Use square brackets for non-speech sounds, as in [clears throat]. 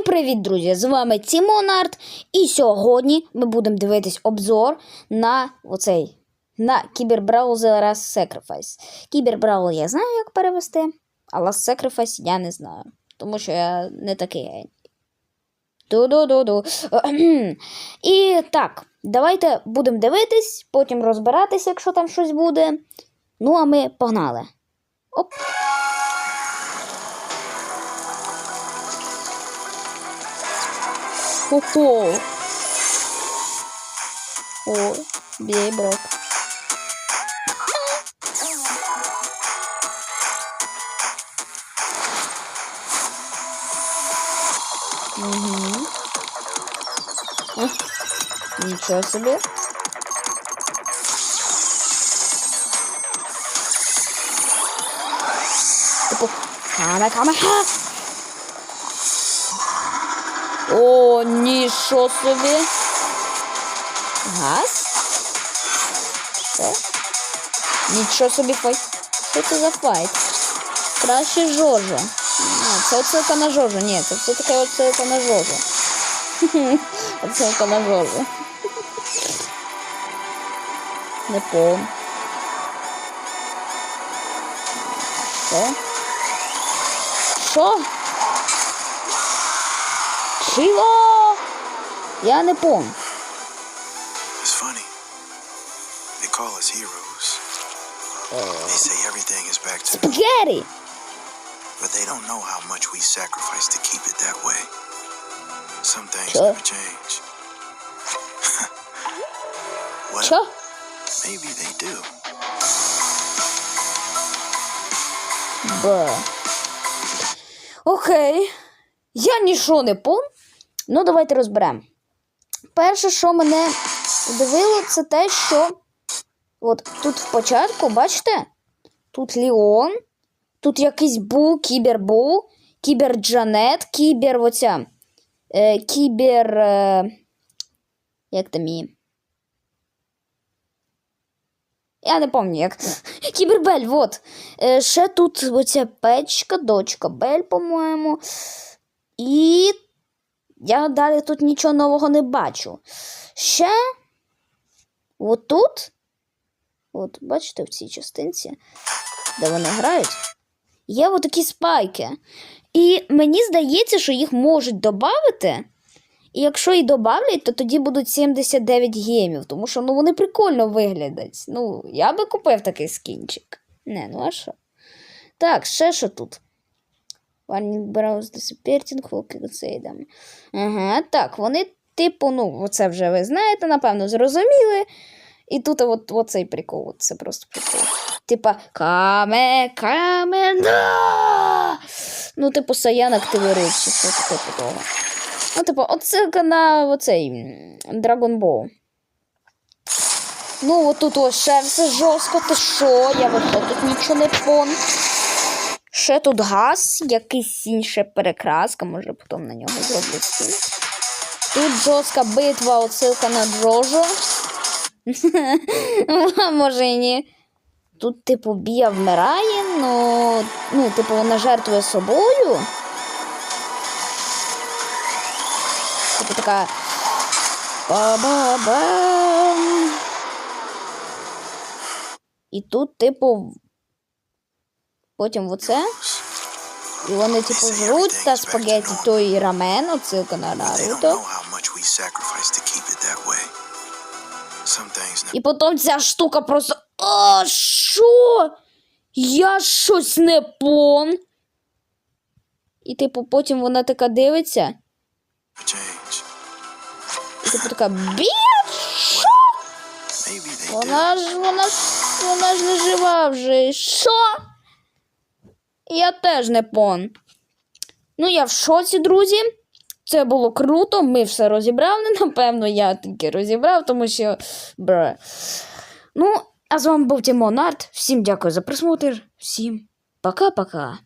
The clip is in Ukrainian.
Всім привіт, друзі! З вами Тімонард. І сьогодні ми будемо дивитись обзор на оцей на кібербраузер Last Sacrifice. Кібербраузер я знаю, як перевести, а Last Sacrifice я не знаю. Тому що я не такий. Ду-ду-ду-ду. [clears throat] І так, давайте будемо дивитись, потім розбиратися, якщо там щось буде. Ну, а ми погнали. Оп. Ого. О, бей, брок. Угу. Ничего себе. Каме, ха! О, нічого собі. Газ? Що? Нічого собі файт. Що це за файт? Краще Жожо. А, це оцелка на Жожо. Ні, це все таки оцелка на Жожо. [laughs] Оцелка на Жожо. Не пом. Що? Що? Чого? Я не пом. It's funny. They call us heroes. They say everything is back to Спагhetti! but they don't know how much we sacrifice to keep it that way. Some things Sure. never change. well, Що? maybe they do. Б. Окей. Я нічого не пом. Ну, давайте розберемо. Перше, що мене удивило, це те, що от тут в початку, бачите? Тут Ліон, тут якийсь Бул, кібербул, кіберджанет, кібер оця. Е, кібер. Е, як там її? Я не пам'ятаю, як. [laughs] Кібербель, вот. Е, ще тут оця печка, дочка Бель, по-моєму. І я далі тут нічого нового не бачу. Ще отут, от бачите, в цій частинці, де вони грають, є отакі спайки. І мені здається, що їх можуть додати. І якщо і добавлять, то тоді будуть 79 гемів, тому що ну, вони прикольно виглядять. Ну, я би купив такий скінчик. Не, ну а що? Так, ще що тут? Warning Browse Disappearing, Walking Сейдам. Ага, так, вони, типу, ну, оце вже ви знаєте, напевно, зрозуміли. І тут от, оцей прикол, це просто прикол. Типа, каме, каме, да! Ну, типу, Саян активирує, чи що таке того. Ну, типу, отсилка на оцей Dragon Ball. Ну, от тут ось ще все жорстко, ти що? Я от тут нічого не пон. Ще тут газ, якийсь інша перекраска, може потім на нього зроблю скін. Тут жорстка битва, отсилка на Джожо. [laughs] Може і ні. Тут, типу, Бія вмирає, ну, ну, типу, вона жертвує собою. Типу така. Ба-ба-бам. І тут, типу, потім оце. І вони, типу, жруть та спагеті той рамен, отсилка на Наруто. І потім ця штука просто. А що? Я щось не пон. І, типу, потім вона така дивиться, і типу така біч! Вона ж, вона ж, вона ж не жива вже. Що? Я теж не пон. Ну, я в шоці, друзі. Це було круто, ми все розібрали. [laughs] Напевно, я тільки розібрав, тому що. Бре. Ну, а з вами був Тімон Арт. Всім дякую за просмотр. Всім пока-пока.